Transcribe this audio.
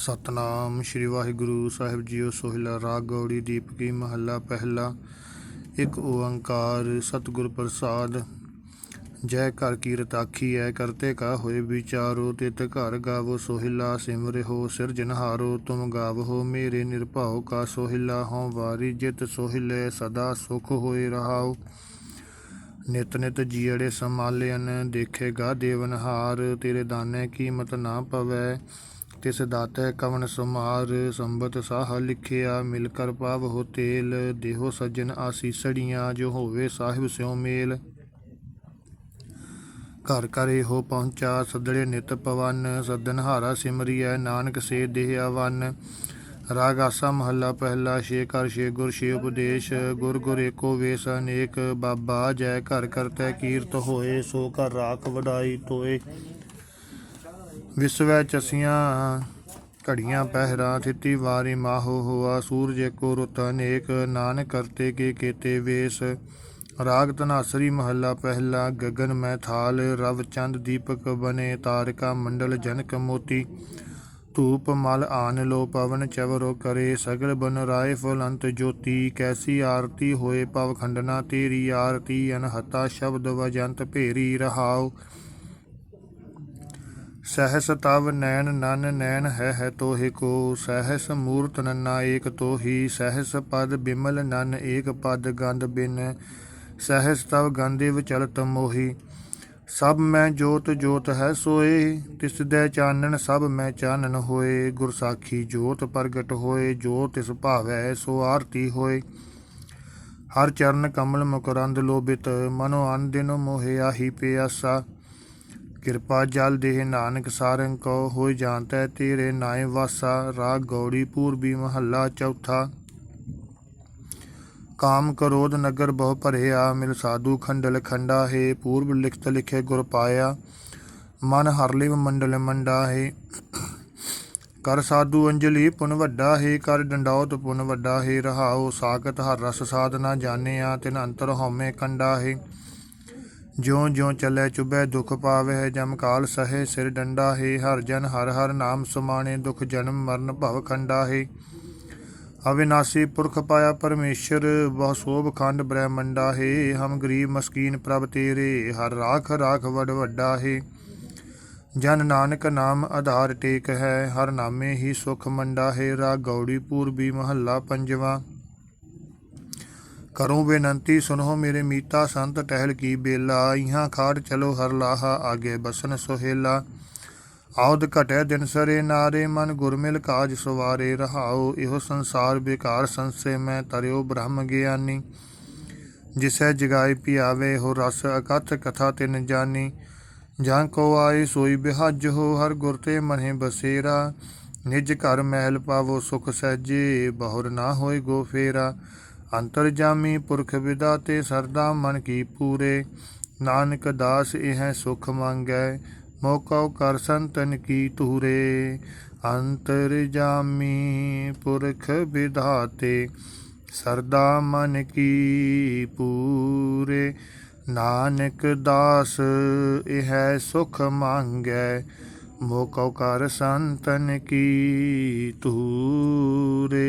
ਸਤਨਾਮ ਸ੍ਰੀ ਵਾਹਿਗੁਰੂ ਸਾਹਿਬ ਜੀਓ ਸੋਹਿਲਾ, ਰਾਗ ਗੌੜੀ, ਦੀਪਕੀ, ਮਹੱਲਾ ਪਹਿਲਾ, ਇੱਕ ਓੰਕਾਰ, ਸਤਿਗੁਰ ਪ੍ਰਸਾਦ। ਜੈ ਘਰ ਕੀ ਰਤਾਖੀ ਐ ਕਰਤੇ ਕਾ ਹੋਏ ਵਿਚਾਰੋ, ਤਿਤ ਘਰ ਗਾਵੋ ਸੋਹਿਲਾ ਸਿਮਰਿਓ ਸਿਰਜਨਹਾਰੋ ਤੁਮ ਗਾਵੋ ਮੇਰੇ ਨਿਰਭਉ ਕਾ ਸੋਹਿਲਾ, ਹਉ ਵਾਰੀ ਜਿਤ ਸੋਹਿਲੇ, ਸਦਾ ਸੁਖ ਹੋਏ ਰਹਾਓ ਨਿਤ ਨਿਤ ਜੀੜੇ ਸੰਭਾਲਿਆਨ ਦੇਖੇਗਾ ਦੇਵਨਹਾਰ ਤੇਰੇ ਦਾਨੇ ਕੀਮਤ ਨਾ ਪਵੈ। ਤਿਸ ਦਾਤੇ ਕਵਨ ਸਮਾਰ ਸੰਬਤ ਸਾਹ ਲਿਖਿਆ, ਮਿਲ ਕਰ ਪਾਵ ਹੋ ਤੇਲ, ਦੇਹੋ ਸੱਜਣ ਆਸੀਸੜੀਆਂ, ਜੋ ਹੋਵੇ ਸਾਹਿਬ ਸਿਉ ਮੇਲ। ਘਰ ਘਰ ਇਹੋ ਪਹੁੰਚਾ, ਸਦੜੇ ਨਿਤ ਪਵਨ, ਸਦਨ ਸਦਨਹਾਰਾ ਸਿਮਰਿਐ, ਨਾਨਕ ਸੇ ਦੇਹ ਅਵਨ ਰਾਗ ਆਸਾ ਮਹੱਲਾ ਪਹਿਲਾ, ਛੇ ਕਰ ਛੇ ਗੁਰ, ਛੇ ਉਪਦੇਸ਼। ਗੁਰ ਗੁਰ ਏਕੋ ਵੇਸ ਅਨੇਕ, ਬਾਬਾ ਜੈ ਘਰ ਕਰਤੈ ਕੀਰਤ ਹੋਏ, ਸੋ ਘਰ ਰਾਖ ਵਡਾਈ ਤੋਏ। ਵਿਸਵੈ ਚਸੀਆਂ, ਘੜੀਆਂ, ਪਹਿਰਾ, ਥਿਤੀ ਵਾਰੀ ਮਾਹੋ ਹੋਆ, ਸੂਰਜ ਏਕੋ ਰੁੱਤ ਅਨੇਕ, ਨਾਨਕ ਕਰਤੇ ਕੇ ਕੀਤੇ ਵੇਸ। ਰਾਗ ਧਨਾਸਰੀ ਮਹੱਲਾ ਪਹਿਲਾ, ਗਗਨ ਮੈਂ ਥਾਲ, ਰਵ ਚੰਦ ਦੀਪਕ ਬਨੇ, ਤਾਰਕਾ ਮੰਡਲ ਜਨਕ ਮੋਤੀ। ਧੂਪ ਮਲ ਆਨ ਲੋ ਪਵਨ ਚਵਰੋ ਕਰੇ, ਸਗਲ ਬਨ ਰਾਏ ਫੁਲੰਤ ਜੋਤੀ। ਕੈਸੀ ਆਰਤੀ ਹੋਏ ਪਵ ਖੰਡਨਾ ਤੇਰੀ, ਆਰਤੀ ਅਨਹਤਾ ਸ਼ਬਦ ਵਜੰਤ ਭੇਰੀ ਰਹਾਉ। ਸਹਸ ਤਵ ਨੈਣ ਨਨ ਨੈਣ ਹੈ ਹੈ ਤੋਹਿ ਕੋ, ਸਹਸ ਮੂਰਤ ਨਨਾ ਏਕ ਤੋਹੀ, ਸਹਸ ਪਦ ਬਿਮਲ ਨਨ ਏਕ ਪਦ ਗੰਧ ਬਿਨ, ਸਹਸ ਤਵ ਗੰਧੇ ਵਿਚਲਤ ਮੋਹੀ। ਸਭ ਮੈਂ ਜੋਤ ਜੋਤ ਹੈ ਸੋਏ, ਤਿਸ ਦੇ ਚਾਨਣ ਸਭ ਮੈਂ ਚਾਨਣ ਹੋਏ। ਗੁਰ ਸਾਖੀ ਜੋਤ ਪ੍ਰਗਟ ਹੋਏ, ਜੋ ਤਿਸ ਭਾਵੈ ਸੋ ਆਰਤੀ ਹੋਏ। ਹਰ ਚਰਨ ਕਮਲ ਮੁਕਰੰਦ ਲੋਭਿਤ, ਮਨੋ ਅਨ ਦਿਨ ਮੋਹਿ ਆਹੀ ਪਿਆਸਾ। ਕਿਰਪਾ ਜਲ ਦੇਹ ਨਾਨਕ ਸਾਰੰਗ ਕੋ ਹੋਇ ਜਾਣਤੈ ਤੇਰੇ ਨਾਏ ਵਾਸਾ ਰਾਗ ਗੌੜੀ ਪੂਰਬੀ ਮਹੱਲਾ ਚੌਥਾ। ਕਾਮ ਕਰੋਧ ਨਗਰ ਬਹੁ ਭਰਿਆ, ਮਿਲ ਸਾਧੂ ਖੰਡਲ ਖੰਡਾ ਹੈ, ਪੂਰਬ ਲਿਖਤ ਲਿਖੇ ਗੁਰ ਪਾਇਆ। ਮਨ ਹਰਲਿਵ ਮੰਡਲ ਮੰਡਾ ਹੈ। ਕਰ ਸਾਧੂ ਅੰਜਲੀ ਪੁਨ ਵੱਡਾ ਹੈ, ਕਰ ਡੰਡਾਉਤ ਪੁਨ ਵੱਡਾ ਹੈ। ਰਹਾਉ ਸਾਖਤ ਹਰ ਰਸ ਸਾਧਨਾ ਜਾਣਿਆ, ਤਿਨ ਅੰਤਰ ਹਉਮੈ ਕੰਡਾ ਹੈ। ਜਿਉ ਜਿਉ ਚੱਲੇ ਚੁਬੈ ਦੁਖ ਪਾਵੇ ਜਮ ਕਾਲ ਸਹੇ, ਸਿਰ ਡੰਡਾ ਹੈ, ਹਰ ਜਨ ਹਰ ਹਰ ਨਾਮ ਸਮਾਣੇ, ਦੁਖ ਜਨਮ ਮਰਨ ਭਵ ਖੰਡਾ ਹੈ। ਅਵਿਨਾਸੀ ਪੁਰਖ ਪਾਇਆ ਪਰਮੇਸ਼ਰ, ਬਹੁ ਸੋਭ ਖੰਡ ਬ੍ਰਹਮੰਡਾ ਹੈ। ਹਮ ਗਰੀਬ ਮਸਕੀਨ ਪ੍ਰਭ ਤੇਰੇ, ਹਰ ਰਾਖ ਰਾਖ ਵਡ ਵੱਡਾ ਹੈ। ਜਨ ਨਾਨਕ ਨਾਮ ਆਧਾਰ ਟੇਕ ਹੈ, ਹਰ ਨਾਮੇ ਹੀ ਸੁਖ ਮੰਡਾ ਹੈ। ਰਾ ਗੌੜੀ ਪੂਰਬੀ ਮਹੱਲਾ ਪੰਜਵਾਂ। ਕਰੋ ਬੇਨੰਤੀ, ਸੁਨੋ ਮੇਰੇ ਮੀਤਾ ਸੰਤ ਟਹਿਲ ਕੀ ਬੇਲਾ, ਇਹਾਂ ਖਾੜ ਚਲੋ ਹਰ ਲਾਹਾ ਆਗੇ ਬਸਨ ਸੁਹੇਲਾ। ਆਉਦ ਘਟੈ ਦਿਨ ਸਰੇ ਨਾਰੇ, ਮਨ ਗੁਰਮਿਲ ਕਾਜ ਸਵਾਰੇ ਰਹਾਉ, ਇਹੋ ਸੰਸਾਰ ਬੇਕਾਰ ਸੰਸੇ ਮੈਂ ਤਰਿਓ ਬ੍ਰਹਮ ਗਿਆਨੀ। ਜਿਸੈ ਜਗਾਈ ਪਿਆਵੇ, ਹੋ ਰਸ ਅਕਥ ਕਥਾ ਤਿਨ ਜਾਨੀ। ਜਾਂ ਕੋ ਆਏ ਸੋਈ ਬਿਹਜ ਹੋ, ਹਰ ਗੁਰ ਤੇ ਮਨੇ ਬਸੇਰਾ। ਨਿਜ ਘਰ ਮਹਿਲ ਪਾਵੋ ਸੁਖ ਸਹਿਜੇ, ਬਹੁਰ ਨਾ ਹੋਏ ਗੋ ਫੇਰਾ। ਅੰਤਰ ਜਾਮੀ ਪੁਰਖ ਵਿਦਾ ਤੇ ਸਰਦਾ ਮਨ ਕੀ ਪੂਰੇ। ਨਾਨਕ ਦਾਸ ਇਹ ਸੁਖ ਮੰਗੈ ਮੋਕਉ ਕਰ ਸੰਤਨ ਕੀ ਤੂਰੇ ਅੰਤਰ ਜਾਮੀ ਪੁਰਖ ਵਿਧਾਤੇ ਸਰਦਾ ਮਨ ਕੀ ਪੂਰੇ। ਨਾਨਕ ਦਾਸ ਇਹ ਸੁਖ ਮੰਗੈ ਮੋਕਉ ਕਰ ਸੰਤਨ ਕੀ ਤੂਰੇ